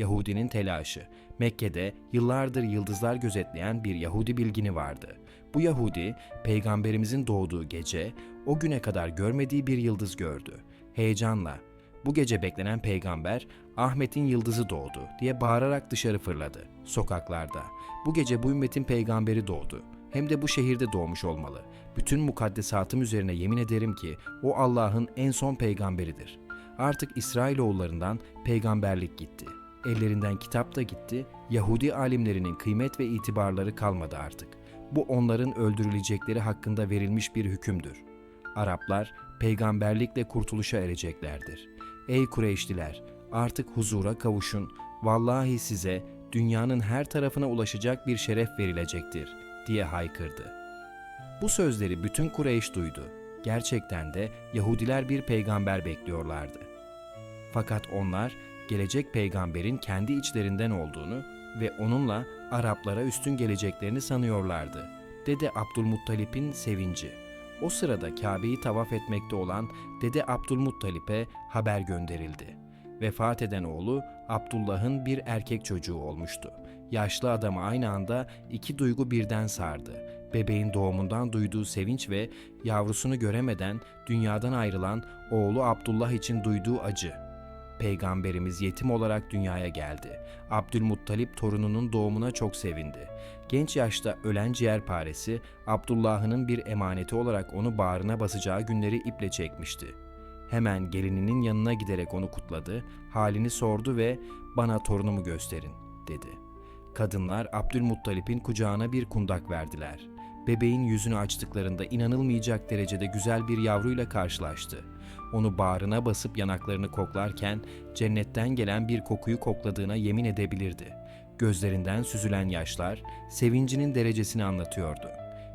Yahudinin telaşı. Mekke'de yıllardır yıldızlar gözetleyen bir Yahudi bilgini vardı. Bu Yahudi, peygamberimizin doğduğu gece o güne kadar görmediği bir yıldız gördü. Heyecanla, bu gece beklenen peygamber Ahmet'in yıldızı doğdu diye bağırarak dışarı fırladı sokaklarda. Bu gece bu ümmetin peygamberi doğdu. Hem de bu şehirde doğmuş olmalı. Bütün mukaddesatım üzerine yemin ederim ki o Allah'ın en son peygamberidir. Artık İsrailoğullarından peygamberlik gitti. Ellerinden kitap da gitti. Yahudi alimlerinin kıymet ve itibarları kalmadı artık. Bu onların öldürülecekleri hakkında verilmiş bir hükümdür. Araplar peygamberlikle kurtuluşa ereceklerdir. Ey Kureyşliler, artık huzura kavuşun. Vallahi size dünyanın her tarafına ulaşacak bir şeref verilecektir diye haykırdı. Bu sözleri bütün Kureyş duydu. Gerçekten de Yahudiler bir peygamber bekliyorlardı. Fakat onlar gelecek peygamberin kendi içlerinden olduğunu ve onunla Araplara üstün geleceklerini sanıyorlardı. Dede Abdülmuttalip'in sevinci. O sırada Kabe'yi tavaf etmekte olan Dede Abdülmuttalip'e haber gönderildi. Vefat eden oğlu Abdullah'ın bir erkek çocuğu olmuştu. Yaşlı adamı aynı anda iki duygu birden sardı. Bebeğin doğumundan duyduğu sevinç ve yavrusunu göremeden dünyadan ayrılan oğlu Abdullah için duyduğu acı. Peygamberimiz yetim olarak dünyaya geldi. Abdülmuttalip torununun doğumuna çok sevindi. Genç yaşta ölen ciğerparesi Abdullah'ın bir emaneti olarak onu bağrına basacağı günleri iple çekmişti. Hemen gelininin yanına giderek onu kutladı, halini sordu ve bana torunumu gösterin dedi. Kadınlar Abdülmuttalip'in kucağına bir kundak verdiler. Bebeğin yüzünü açtıklarında inanılmayacak derecede güzel bir yavruyla karşılaştı. Onu bağrına basıp yanaklarını koklarken cennetten gelen bir kokuyu kokladığına yemin edebilirdi. Gözlerinden süzülen yaşlar sevincinin derecesini anlatıyordu.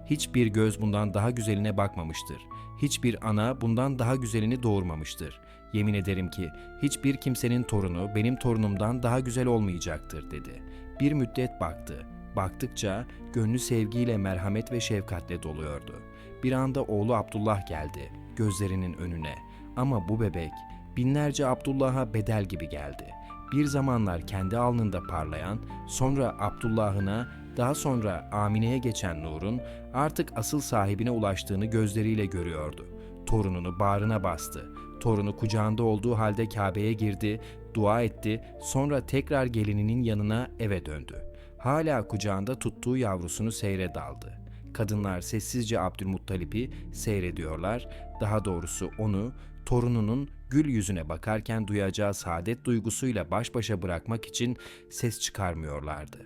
Hiçbir göz bundan daha güzeline bakmamıştır. Hiçbir ana bundan daha güzelini doğurmamıştır. Yemin ederim ki hiçbir kimsenin torunu benim torunumdan daha güzel olmayacaktır dedi. Bir müddet baktı. Baktıkça gönlü sevgiyle, merhamet ve şefkatle doluyordu. Bir anda oğlu Abdullah geldi gözlerinin önüne. Ama bu bebek binlerce Abdullah'a bedel gibi geldi. Bir zamanlar kendi alnında parlayan, sonra Abdullah'ına, daha sonra Amine'ye geçen nurun artık asıl sahibine ulaştığını gözleriyle görüyordu. Torununu bağrına bastı. Torunu kucağında olduğu halde Kabe'ye girdi, dua etti, sonra tekrar gelininin yanına eve döndü. Hala kucağında tuttuğu yavrusunu seyre daldı. Kadınlar sessizce Abdülmuttalip'i seyrediyorlar, daha doğrusu onu torununun gül yüzüne bakarken duyacağı saadet duygusuyla baş başa bırakmak için ses çıkarmıyorlardı.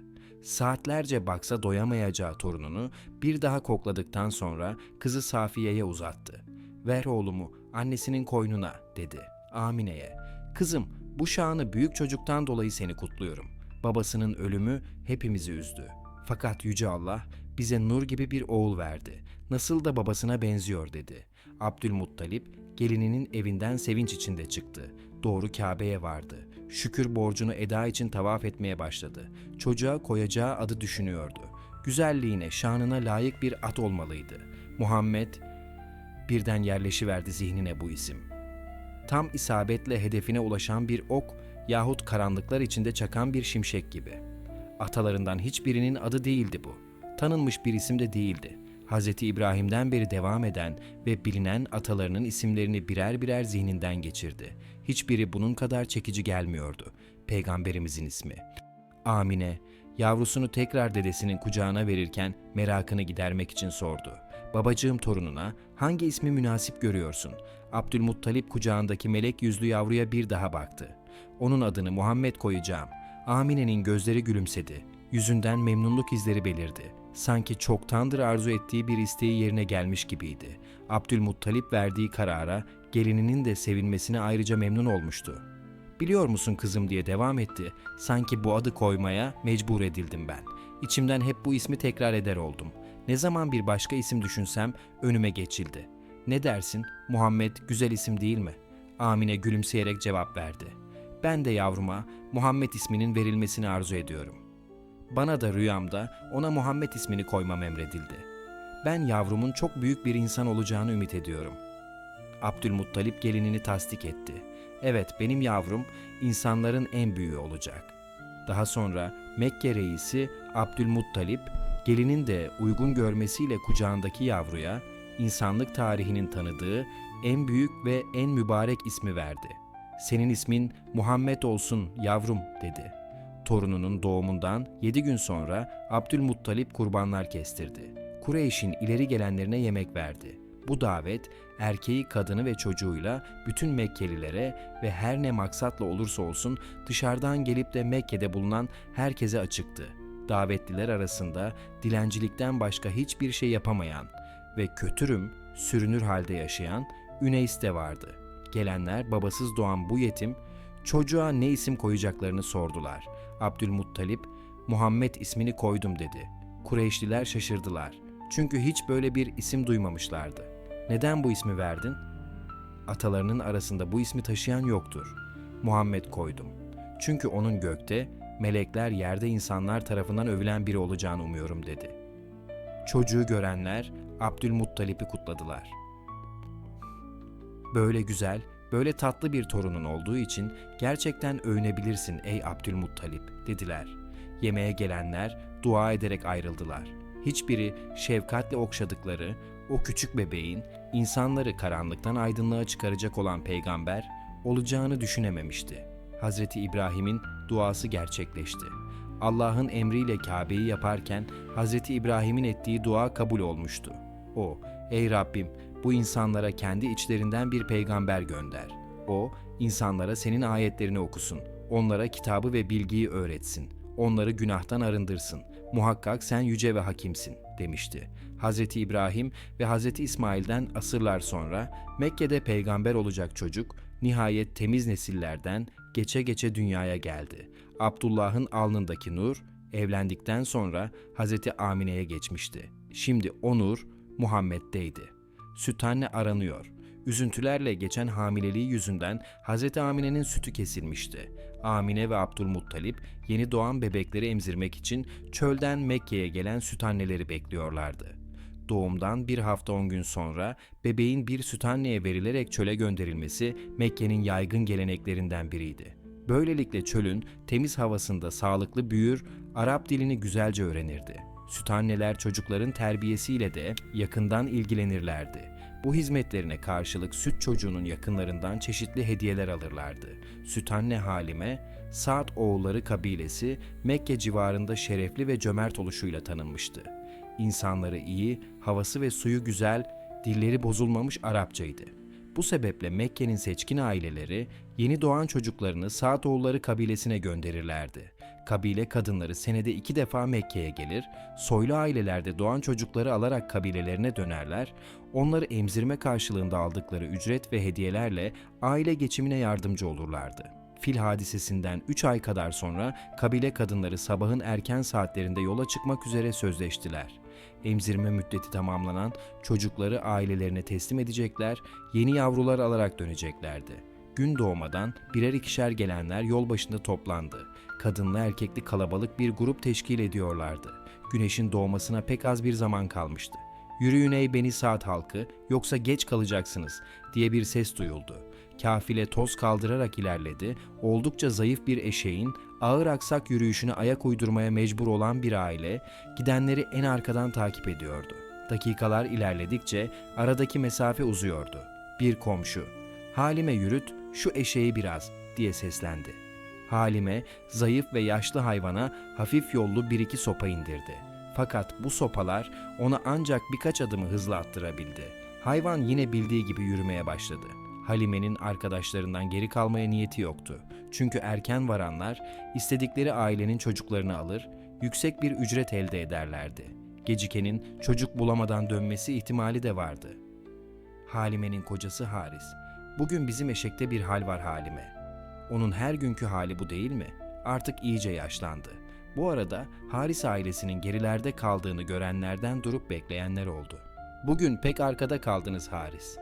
Saatlerce baksa doyamayacağı torununu bir daha kokladıktan sonra kızı Safiye'ye uzattı. Ver oğlumu annesinin koynuna dedi Amine'ye. Kızım bu şanı büyük çocuktan dolayı seni kutluyorum. Babasının ölümü hepimizi üzdü. Fakat Yüce Allah bize nur gibi bir oğul verdi. Nasıl da babasına benziyor dedi. Abdülmuttalip gelininin evinden sevinç içinde çıktı. Doğru Kabe'ye vardı. Şükür borcunu eda için tavaf etmeye başladı. Çocuğa koyacağı adı düşünüyordu. Güzelliğine, şanına layık bir at olmalıydı. Muhammed birden yerleşiverdi zihnine bu isim. Tam isabetle hedefine ulaşan bir ok yahut karanlıklar içinde çakan bir şimşek gibi. Atalarından hiçbirinin adı değildi bu. Tanınmış bir isim de değildi. Hz. İbrahim'den beri devam eden ve bilinen atalarının isimlerini birer birer zihninden geçirdi. Hiçbiri bunun kadar çekici gelmiyordu. Peygamberimizin ismi. Amine, yavrusunu tekrar dedesinin kucağına verirken merakını gidermek için sordu. Babacığım torununa hangi ismi münasip görüyorsun? Abdülmuttalip kucağındaki melek yüzlü yavruya bir daha baktı. Onun adını Muhammed koyacağım. Amine'nin gözleri gülümsedi. Yüzünden memnunluk izleri belirdi. Sanki çoktandır arzu ettiği bir isteği yerine gelmiş gibiydi. Abdülmuttalip verdiği karara gelininin de sevinmesine ayrıca memnun olmuştu. Biliyor musun kızım diye devam etti. Sanki bu adı koymaya mecbur edildim ben. İçimden hep bu ismi tekrar eder oldum. Ne zaman bir başka isim düşünsem önüme geçildi. Ne dersin? Muhammed güzel isim değil mi? Amine gülümseyerek cevap verdi. Ben de yavruma Muhammed isminin verilmesini arzu ediyorum. Bana da rüyamda ona Muhammed ismini koymam emredildi. Ben yavrumun çok büyük bir insan olacağını ümit ediyorum. Abdülmuttalip gelinini tasdik etti. Evet benim yavrum insanların en büyüğü olacak. Daha sonra Mekke reisi Abdülmuttalip gelinin de uygun görmesiyle kucağındaki yavruya insanlık tarihinin tanıdığı en büyük ve en mübarek ismi verdi. Senin ismin Muhammed olsun yavrum dedi. Torununun doğumundan 7 gün sonra Abdülmuttalip kurbanlar kestirdi. Kureyş'in ileri gelenlerine yemek verdi. Bu davet erkeği, kadını ve çocuğuyla bütün Mekkelilere ve her ne maksatla olursa olsun dışarıdan gelip de Mekke'de bulunan herkese açıktı. Davetliler arasında dilencilikten başka hiçbir şey yapamayan ve kötürüm, sürünür halde yaşayan Üneys de vardı. Gelenler babasız doğan bu yetim çocuğa ne isim koyacaklarını sordular. Abdülmuttalip Muhammed ismini koydum dedi. Kureyşliler şaşırdılar. Çünkü hiç böyle bir isim duymamışlardı. Neden bu ismi verdin? Atalarının arasında bu ismi taşıyan yoktur. Muhammed koydum. Çünkü onun gökte, melekler yerde insanlar tarafından övülen biri olacağını umuyorum dedi. Çocuğu görenler Abdülmuttalip'i kutladılar. Böyle güzel, böyle tatlı bir torunun olduğu için gerçekten övünebilirsin ey Abdülmuttalip dediler. Yemeğe gelenler dua ederek ayrıldılar. Hiçbiri şefkatle okşadıkları o küçük bebeğin insanları karanlıktan aydınlığa çıkaracak olan peygamber olacağını düşünememişti. Hazreti İbrahim'in duası gerçekleşti. Allah'ın emriyle Kabe'yi yaparken Hazreti İbrahim'in ettiği dua kabul olmuştu. O, ey Rabbim bu insanlara kendi içlerinden bir peygamber gönder. O, insanlara senin ayetlerini okusun. Onlara kitabı ve bilgiyi öğretsin. Onları günahtan arındırsın. Muhakkak sen yüce ve hakimsin demişti. Hazreti İbrahim ve Hazreti İsmail'den asırlar sonra Mekke'de peygamber olacak çocuk nihayet temiz nesillerden geçe geçe dünyaya geldi. Abdullah'ın alnındaki nur evlendikten sonra Hazreti Amine'ye geçmişti. Şimdi o nur Muhammed'deydi. Süt aranıyor. Üzüntülerle geçen hamileliği yüzünden Hazreti Amine'nin sütü kesilmişti. Amine ve Abdülmuttalip yeni doğan bebekleri emzirmek için çölden Mekke'ye gelen süt anneleri bekliyorlardı. Doğumdan bir hafta on gün sonra bebeğin bir süt anneye verilerek çöle gönderilmesi Mekke'nin yaygın geleneklerinden biriydi. Böylelikle çölün temiz havasında sağlıklı büyür, Arap dilini güzelce öğrenirdi. Süt anneler çocukların terbiyesiyle de yakından ilgilenirlerdi. Bu hizmetlerine karşılık süt çocuğunun yakınlarından çeşitli hediyeler alırlardı. Süt anne Halime, Saad oğulları kabilesi Mekke civarında şerefli ve cömert oluşuyla tanınmıştı. İnsanları iyi, havası ve suyu güzel, dilleri bozulmamış Arapçaydı. Bu sebeple Mekke'nin seçkin aileleri yeni doğan çocuklarını Saadoğulları kabilesine gönderirlerdi. Kabile kadınları senede iki defa Mekke'ye gelir, soylu ailelerde doğan çocukları alarak kabilelerine dönerler, onları emzirme karşılığında aldıkları ücret ve hediyelerle aile geçimine yardımcı olurlardı. Fil hadisesinden 3 ay kadar sonra kabile kadınları sabahın erken saatlerinde yola çıkmak üzere sözleştiler. Emzirme müddeti tamamlanan çocukları ailelerine teslim edecekler, yeni yavrular alarak döneceklerdi. Gün doğmadan birer ikişer gelenler yol başında toplandı. Kadınlı erkekli kalabalık bir grup teşkil ediyorlardı. Güneşin doğmasına pek az bir zaman kalmıştı. Yürüyün ey beni saat halkı yoksa geç kalacaksınız diye bir ses duyuldu. Kafile toz kaldırarak ilerledi. Oldukça zayıf bir eşeğin ağır aksak yürüyüşüne ayak uydurmaya mecbur olan bir aile gidenleri en arkadan takip ediyordu. Dakikalar ilerledikçe aradaki mesafe uzuyordu. Bir komşu, "Halime yürüt, şu eşeği biraz." diye seslendi. Halime zayıf ve yaşlı hayvana hafif yollu bir iki sopa indirdi. Fakat bu sopalar ona ancak birkaç adımı hızlı attırabildi. Hayvan yine bildiği gibi yürümeye başladı. Halime'nin arkadaşlarından geri kalmaya niyeti yoktu. Çünkü erken varanlar istedikleri ailenin çocuklarını alır, yüksek bir ücret elde ederlerdi. Gecikenin çocuk bulamadan dönmesi ihtimali de vardı. Halime'nin kocası Haris. Bugün bizim eşekte bir hal var Halime. Onun her günkü hali bu değil mi? Artık iyice yaşlandı. Bu arada Haris ailesinin gerilerde kaldığını görenlerden durup bekleyenler oldu. Bugün pek arkada kaldınız Haris.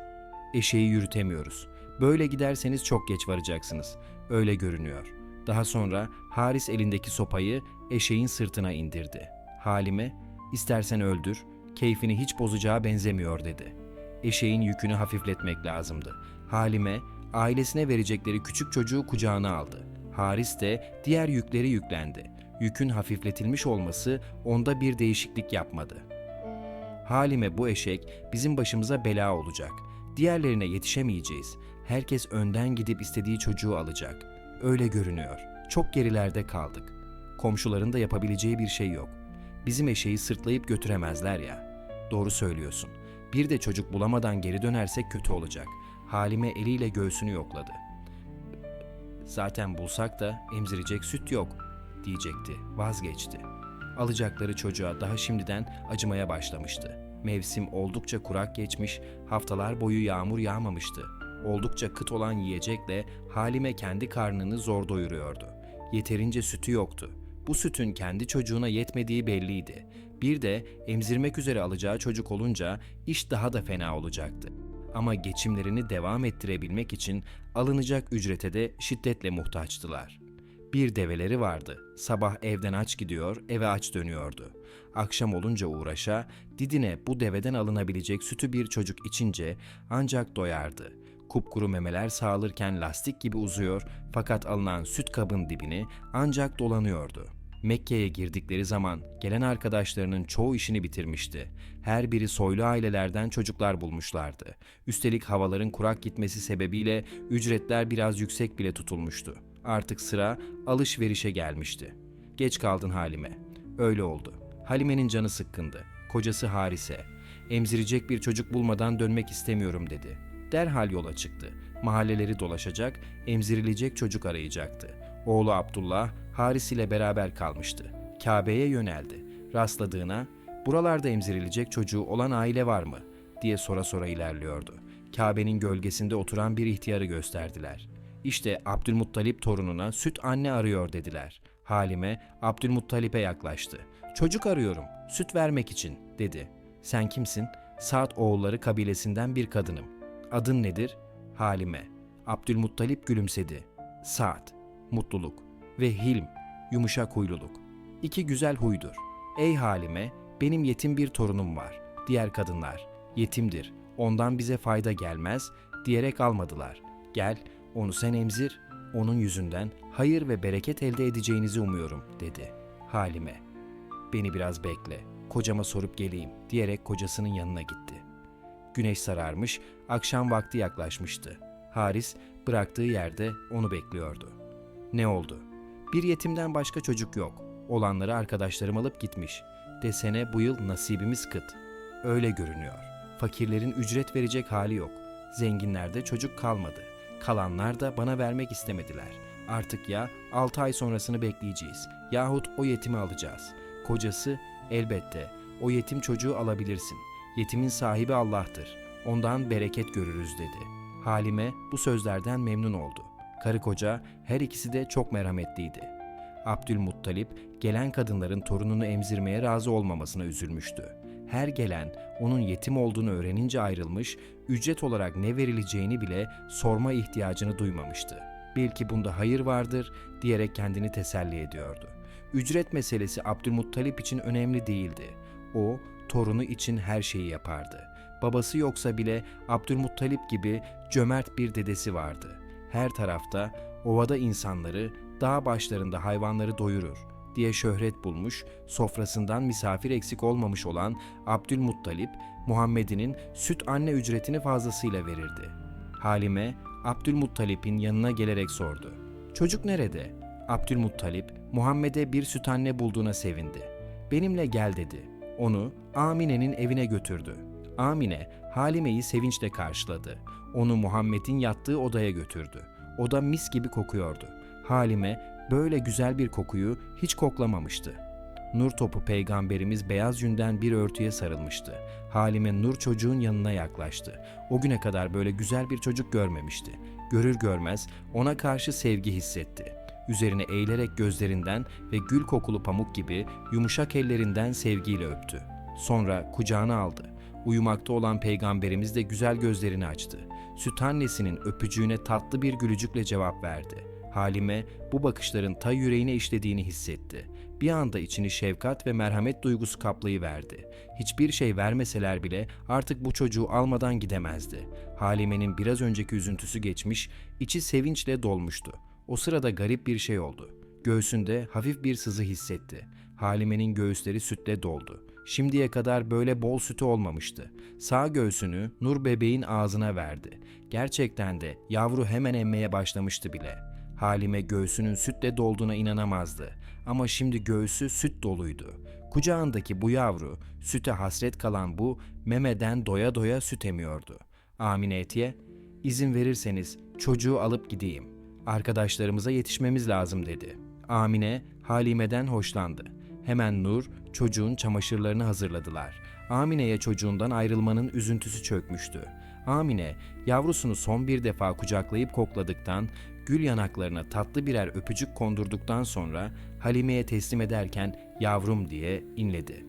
Eşeği yürütemiyoruz. Böyle giderseniz çok geç varacaksınız. Öyle görünüyor. Daha sonra Haris elindeki sopayı eşeğin sırtına indirdi. Halime, istersen öldür, keyfini hiç bozacağı benzemiyor dedi. Eşeğin yükünü hafifletmek lazımdı. Halime, ailesine verecekleri küçük çocuğu kucağına aldı. Haris de diğer yükleri yüklendi. Yükün hafifletilmiş olması onda bir değişiklik yapmadı. Halime bu eşek bizim başımıza bela olacak. Diğerlerine yetişemeyeceğiz. Herkes önden gidip istediği çocuğu alacak. Öyle görünüyor. Çok gerilerde kaldık. Komşuların da yapabileceği bir şey yok. Bizim eşeği sırtlayıp götüremezler ya. Doğru söylüyorsun. Bir de çocuk bulamadan geri dönersek kötü olacak. Halime eliyle göğsünü yokladı. Zaten bulsak da emzirecek süt yok diyecekti. Vazgeçti. Alacakları çocuğa daha şimdiden acımaya başlamıştı. Mevsim oldukça kurak geçmiş, haftalar boyu yağmur yağmamıştı. Oldukça kıt olan yiyecekle Halime kendi karnını zor doyuruyordu. Yeterince sütü yoktu. Bu sütün kendi çocuğuna yetmediği belliydi. Bir de emzirmek üzere alacağı çocuk olunca iş daha da fena olacaktı. Ama geçimlerini devam ettirebilmek için alınacak ücrete de şiddetle muhtaçtılar. Bir develeri vardı. Sabah evden aç gidiyor, eve aç dönüyordu. Akşam olunca uğraşa, Didine bu deveden alınabilecek sütü bir çocuk içince ancak doyardı. Kupkuru memeler sağılırken lastik gibi uzuyor fakat alınan süt kabın dibini ancak dolanıyordu. Mekke'ye girdikleri zaman gelen arkadaşlarının çoğu işini bitirmişti. Her biri soylu ailelerden çocuklar bulmuşlardı. Üstelik havaların kurak gitmesi sebebiyle ücretler biraz yüksek bile tutulmuştu. Artık sıra alışverişe gelmişti. Geç kaldın Halime. Öyle oldu. Halime'nin canı sıkkındı. Kocası Harise. Emzirecek bir çocuk bulmadan dönmek istemiyorum dedi. Derhal yola çıktı. Mahalleleri dolaşacak, emzirilecek çocuk arayacaktı. Oğlu Abdullah, Haris ile beraber kalmıştı. Kabe'ye yöneldi. Rastladığına, buralarda emzirilecek çocuğu olan aile var mı? diye sora sora ilerliyordu. Kabe'nin gölgesinde oturan bir ihtiyarı gösterdiler. İşte Abdülmuttalip torununa süt anne arıyor dediler. Halime Abdülmuttalip'e yaklaştı. Çocuk arıyorum, süt vermek için dedi. Sen kimsin? Saat oğulları kabilesinden bir kadınım. Adın nedir? Halime. Abdülmuttalip gülümsedi. Saat, mutluluk ve Hilm, yumuşak huyluluk. İki güzel huydur. Ey Halime, benim yetim bir torunum var. Diğer kadınlar, yetimdir, ondan bize fayda gelmez diyerek almadılar. Gel, onu sen emzir, onun yüzünden hayır ve bereket elde edeceğinizi umuyorum, dedi. Halime, beni biraz bekle, kocama sorup geleyim, diyerek kocasının yanına gitti. Güneş sararmış, akşam vakti yaklaşmıştı. Haris bıraktığı yerde onu bekliyordu. Ne oldu? Bir yetimden başka çocuk yok. Olanları arkadaşlarım alıp gitmiş. Desene bu yıl nasibimiz kıt. Öyle görünüyor. Fakirlerin ücret verecek hali yok. Zenginlerde çocuk kalmadı. Kalanlar da bana vermek istemediler. Artık ya 6 ay sonrasını bekleyeceğiz yahut o yetimi alacağız. Kocası elbette o yetim çocuğu alabilirsin. Yetimin sahibi Allah'tır. Ondan bereket görürüz dedi. Halime bu sözlerden memnun oldu. Karı koca her ikisi de çok merhametliydi. Abdülmuttalip gelen kadınların torununu emzirmeye razı olmamasına üzülmüştü. Her gelen onun yetim olduğunu öğrenince ayrılmış, ücret olarak ne verileceğini bile sorma ihtiyacını duymamıştı. Belki bunda hayır vardır diyerek kendini teselli ediyordu. Ücret meselesi Abdülmuttalip için önemli değildi. O, torunu için her şeyi yapardı. Babası yoksa bile Abdülmuttalip gibi cömert bir dedesi vardı. Her tarafta ovada insanları, dağ başlarında hayvanları doyurur diye şöhret bulmuş, sofrasından misafir eksik olmamış olan Abdülmuttalip, Muhammed'in süt anne ücretini fazlasıyla verirdi. Halime, Abdülmuttalip'in yanına gelerek sordu. Çocuk nerede? Abdülmuttalip, Muhammed'e bir süt anne bulduğuna sevindi. Benimle gel dedi. Onu Amine'nin evine götürdü. Amine, Halime'yi sevinçle karşıladı. Onu Muhammed'in yattığı odaya götürdü. Oda mis gibi kokuyordu. Halime böyle güzel bir kokuyu hiç koklamamıştı. Nur topu peygamberimiz beyaz yünden bir örtüye sarılmıştı. Halime Nur çocuğun yanına yaklaştı. O güne kadar böyle güzel bir çocuk görmemişti. Görür görmez ona karşı sevgi hissetti. Üzerine eğilerek gözlerinden ve gül kokulu pamuk gibi yumuşak ellerinden sevgiyle öptü. Sonra kucağına aldı. Uyumakta olan peygamberimiz de güzel gözlerini açtı. Süt annesinin öpücüğüne tatlı bir gülücükle cevap verdi. Halime bu bakışların ta yüreğine işlediğini hissetti. Bir anda içini şefkat ve merhamet duygusu kaplayıverdi. Hiçbir şey vermeseler bile artık bu çocuğu almadan gidemezdi. Halime'nin biraz önceki üzüntüsü geçmiş, içi sevinçle dolmuştu. O sırada garip bir şey oldu. Göğsünde hafif bir sızı hissetti. Halime'nin göğüsleri sütle doldu. Şimdiye kadar böyle bol sütü olmamıştı. Sağ göğsünü Nur bebeğin ağzına verdi. Gerçekten de yavru hemen emmeye başlamıştı bile. Halime göğsünün sütle dolduğuna inanamazdı. Ama şimdi göğsü süt doluydu. Kucağındaki bu yavru, süte hasret kalan bu, memeden doya doya süt emiyordu. Amine Etiye, izin verirseniz çocuğu alıp gideyim. Arkadaşlarımıza yetişmemiz lazım dedi. Amine, Halime'den hoşlandı. Hemen Nur, çocuğun çamaşırlarını hazırladılar. Amine'ye çocuğundan ayrılmanın üzüntüsü çökmüştü. Amine, yavrusunu son bir defa kucaklayıp kokladıktan, gül yanaklarına tatlı birer öpücük kondurduktan sonra Halime'ye teslim ederken yavrum diye inledi.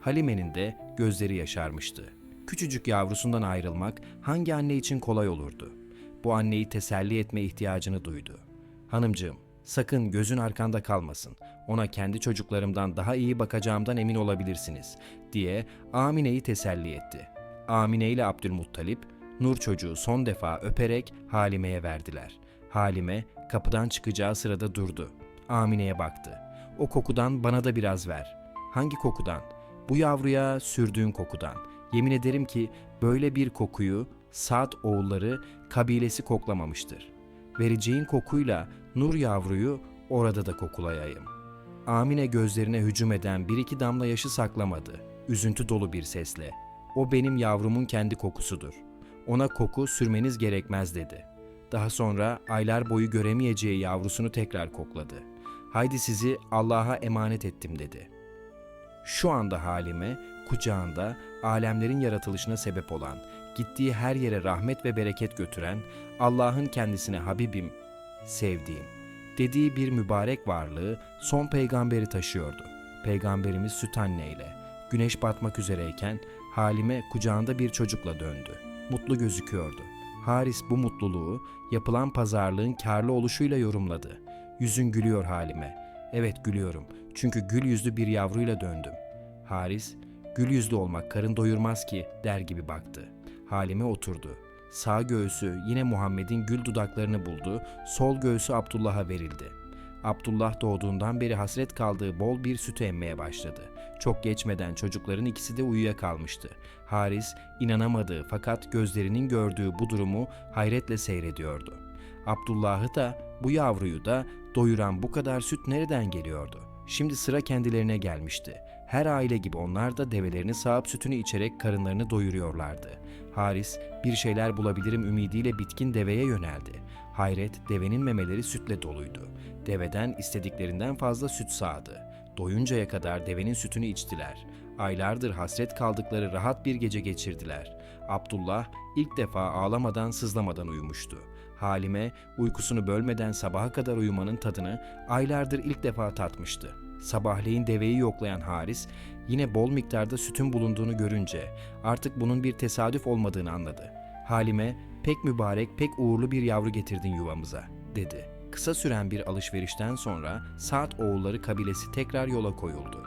Halime'nin de gözleri yaşarmıştı. Küçücük yavrusundan ayrılmak hangi anne için kolay olurdu? Bu anneyi teselli etme ihtiyacını duydu. Hanımcığım, sakın gözün arkanda kalmasın. Ona kendi çocuklarımdan daha iyi bakacağımdan emin olabilirsiniz, diye Amine'yi teselli etti. Amine ile Abdülmuttalip, Nur çocuğu son defa öperek Halime'ye verdiler. Halime kapıdan çıkacağı sırada durdu. Amine'ye baktı. O kokudan bana da biraz ver. Hangi kokudan? Bu yavruya sürdüğün kokudan. Yemin ederim ki böyle bir kokuyu Sad oğulları kabilesi koklamamıştır. Vereceğin kokuyla Nur yavruyu orada da kokulayayım. Amine gözlerine hücum eden bir iki damla yaşı saklamadı. Üzüntü dolu bir sesle. O benim yavrumun kendi kokusudur. Ona koku sürmeniz gerekmez dedi. Daha sonra aylar boyu göremeyeceği yavrusunu tekrar kokladı. Haydi sizi Allah'a emanet ettim dedi. Şu anda halime, kucağında alemlerin yaratılışına sebep olan, gittiği her yere rahmet ve bereket götüren, Allah'ın kendisine Habibim, sevdiğim, dediği bir mübarek varlığı son peygamberi taşıyordu. Peygamberimiz süt anneyle. Güneş batmak üzereyken Halime kucağında bir çocukla döndü. Mutlu gözüküyordu. Haris bu mutluluğu yapılan pazarlığın karlı oluşuyla yorumladı. Yüzün gülüyor Halime. Evet gülüyorum. Çünkü gül yüzlü bir yavruyla döndüm. Haris, gül yüzlü olmak karın doyurmaz ki der gibi baktı. Halime oturdu. Sağ göğsü yine Muhammed'in gül dudaklarını buldu, sol göğsü Abdullah'a verildi. Abdullah doğduğundan beri hasret kaldığı bol bir sütü emmeye başladı. Çok geçmeden çocukların ikisi de uyuyakalmıştı. Haris inanamadığı fakat gözlerinin gördüğü bu durumu hayretle seyrediyordu. Abdullah'ı da bu yavruyu da doyuran bu kadar süt nereden geliyordu? Şimdi sıra kendilerine gelmişti. Her aile gibi onlar da develerini sağıp sütünü içerek karınlarını doyuruyorlardı. Haris bir şeyler bulabilirim ümidiyle bitkin deveye yöneldi. Hayret devenin memeleri sütle doluydu. Deveden istediklerinden fazla süt sağdı. Doyuncaya kadar devenin sütünü içtiler. Aylardır hasret kaldıkları rahat bir gece geçirdiler. Abdullah ilk defa ağlamadan sızlamadan uyumuştu. Halime uykusunu bölmeden sabaha kadar uyumanın tadını aylardır ilk defa tatmıştı. Sabahleyin deveyi yoklayan Haris yine bol miktarda sütün bulunduğunu görünce artık bunun bir tesadüf olmadığını anladı. Halime pek mübarek pek uğurlu bir yavru getirdin yuvamıza dedi. Kısa süren bir alışverişten sonra Saat oğulları kabilesi tekrar yola koyuldu.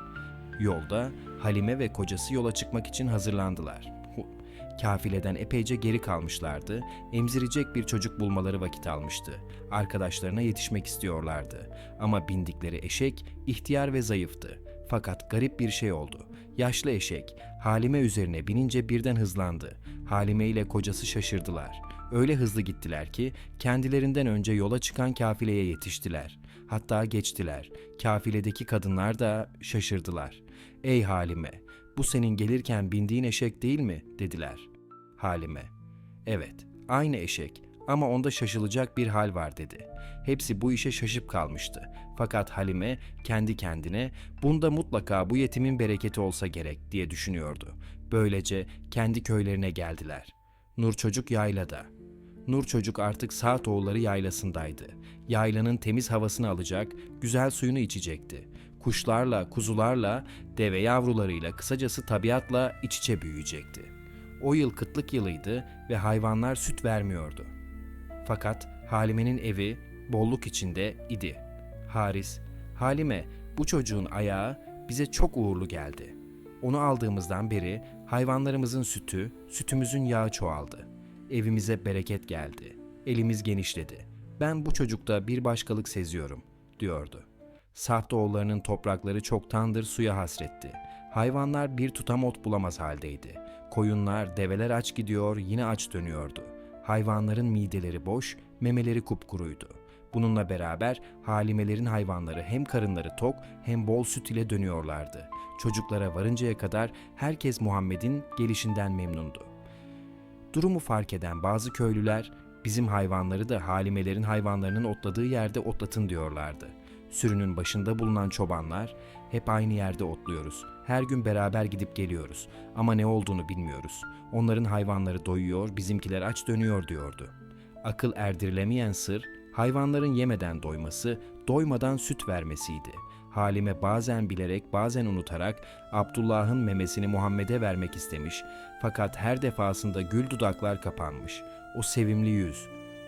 Yolda Halime ve kocası yola çıkmak için hazırlandılar. Kafileden epeyce geri kalmışlardı, emzirecek bir çocuk bulmaları vakit almıştı. Arkadaşlarına yetişmek istiyorlardı. Ama bindikleri eşek ihtiyar ve zayıftı. Fakat garip bir şey oldu. Yaşlı eşek Halime üzerine binince birden hızlandı. Halime ile kocası şaşırdılar. Öyle hızlı gittiler ki kendilerinden önce yola çıkan kafileye yetiştiler. Hatta geçtiler. Kafiledeki kadınlar da şaşırdılar. Ey Halime, bu senin gelirken bindiğin eşek değil mi? dediler. Halime, evet, aynı eşek ama onda şaşılacak bir hal var dedi. Hepsi bu işe şaşıp kalmıştı. Fakat Halime kendi kendine bunda mutlaka bu yetimin bereketi olsa gerek diye düşünüyordu. Böylece kendi köylerine geldiler. Nur çocuk yaylada. Nur çocuk artık Saat oğulları yaylasındaydı. Yaylanın temiz havasını alacak, güzel suyunu içecekti. Kuşlarla, kuzularla, deve yavrularıyla, kısacası tabiatla iç içe büyüyecekti. O yıl kıtlık yılıydı ve hayvanlar süt vermiyordu. Fakat Halime'nin evi bolluk içinde idi. Haris, Halime bu çocuğun ayağı bize çok uğurlu geldi. Onu aldığımızdan beri hayvanlarımızın sütü, sütümüzün yağı çoğaldı. Evimize bereket geldi. Elimiz genişledi. ben bu çocukta bir başkalık seziyorum, diyordu. Sahtoğullarının toprakları çoktandır suya hasretti. Hayvanlar bir tutam ot bulamaz haldeydi. Koyunlar, develer aç gidiyor, yine aç dönüyordu. Hayvanların mideleri boş, memeleri kupkuruydu. Bununla beraber halimelerin hayvanları hem karınları tok hem bol süt ile dönüyorlardı. Çocuklara varıncaya kadar herkes Muhammed'in gelişinden memnundu. Durumu fark eden bazı köylüler bizim hayvanları da halimelerin hayvanlarının otladığı yerde otlatın diyorlardı. Sürünün başında bulunan çobanlar hep aynı yerde otluyoruz. Her gün beraber gidip geliyoruz ama ne olduğunu bilmiyoruz. Onların hayvanları doyuyor, bizimkiler aç dönüyor diyordu. Akıl erdirilemeyen sır hayvanların yemeden doyması, doymadan süt vermesiydi. Halime bazen bilerek bazen unutarak Abdullah'ın memesini Muhammed'e vermek istemiş fakat her defasında gül dudaklar kapanmış. O sevimli yüz.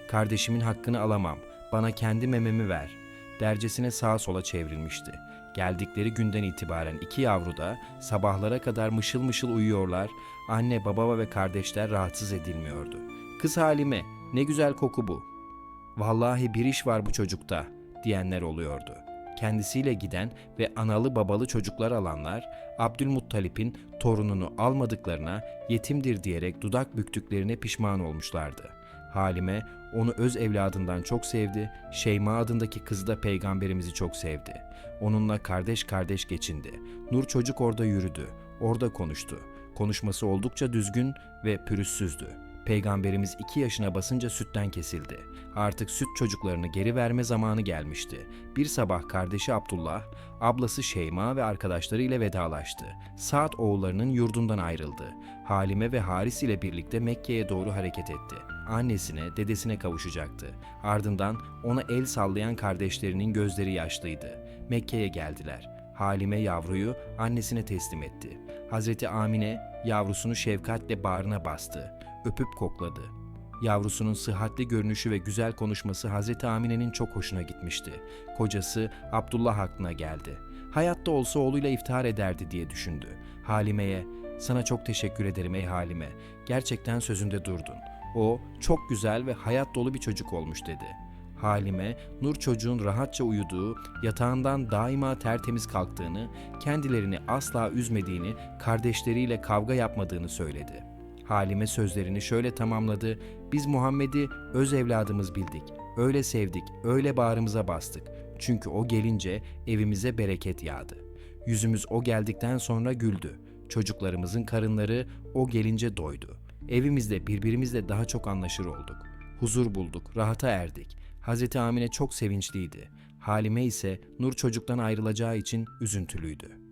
Kardeşimin hakkını alamam, bana kendi mememi ver. Dercesine sağa sola çevrilmişti. Geldikleri günden itibaren iki yavru da sabahlara kadar mışıl mışıl uyuyorlar, anne, baba ve kardeşler rahatsız edilmiyordu. Kız Halime, ne güzel koku bu. Vallahi bir iş var bu çocukta diyenler oluyordu. Kendisiyle giden ve analı babalı çocuklar alanlar Abdülmuttalip'in torununu almadıklarına yetimdir diyerek dudak büktüklerine pişman olmuşlardı. Halime onu öz evladından çok sevdi, Şeyma adındaki kızı da peygamberimizi çok sevdi. Onunla kardeş kardeş geçindi. Nur çocuk orada yürüdü, orada konuştu. Konuşması oldukça düzgün ve pürüzsüzdü. Peygamberimiz iki yaşına basınca sütten kesildi. Artık süt çocuklarını geri verme zamanı gelmişti. Bir sabah kardeşi Abdullah, ablası Şeyma ve arkadaşlarıyla vedalaştı. Saat oğullarının yurdundan ayrıldı. Halime ve Haris ile birlikte Mekke'ye doğru hareket etti. Annesine, dedesine kavuşacaktı. Ardından ona el sallayan kardeşlerinin gözleri yaşlıydı. Mekke'ye geldiler. Halime yavruyu annesine teslim etti. Hazreti Amine yavrusunu şefkatle bağrına bastı. Öpüp kokladı. Yavrusunun sıhhatli görünüşü ve güzel konuşması Hazreti Amine'nin çok hoşuna gitmişti. Kocası Abdullah aklına geldi. Hayatta olsa oğluyla iftihar ederdi diye düşündü. Halime'ye, sana çok teşekkür ederim ey Halime. Gerçekten sözünde durdun. O çok güzel ve hayat dolu bir çocuk olmuş dedi. Halime, Nur çocuğun rahatça uyuduğu, yatağından daima tertemiz kalktığını, kendilerini asla üzmediğini, kardeşleriyle kavga yapmadığını söyledi. Halime sözlerini şöyle tamamladı. Biz Muhammed'i öz evladımız bildik. Öyle sevdik, öyle bağrımıza bastık. Çünkü o gelince evimize bereket yağdı. Yüzümüz o geldikten sonra güldü. Çocuklarımızın karınları o gelince doydu. Evimizde birbirimizle daha çok anlaşır olduk. Huzur bulduk, rahata erdik. Hazreti Amine çok sevinçliydi. Halime ise Nur çocuktan ayrılacağı için üzüntülüydü.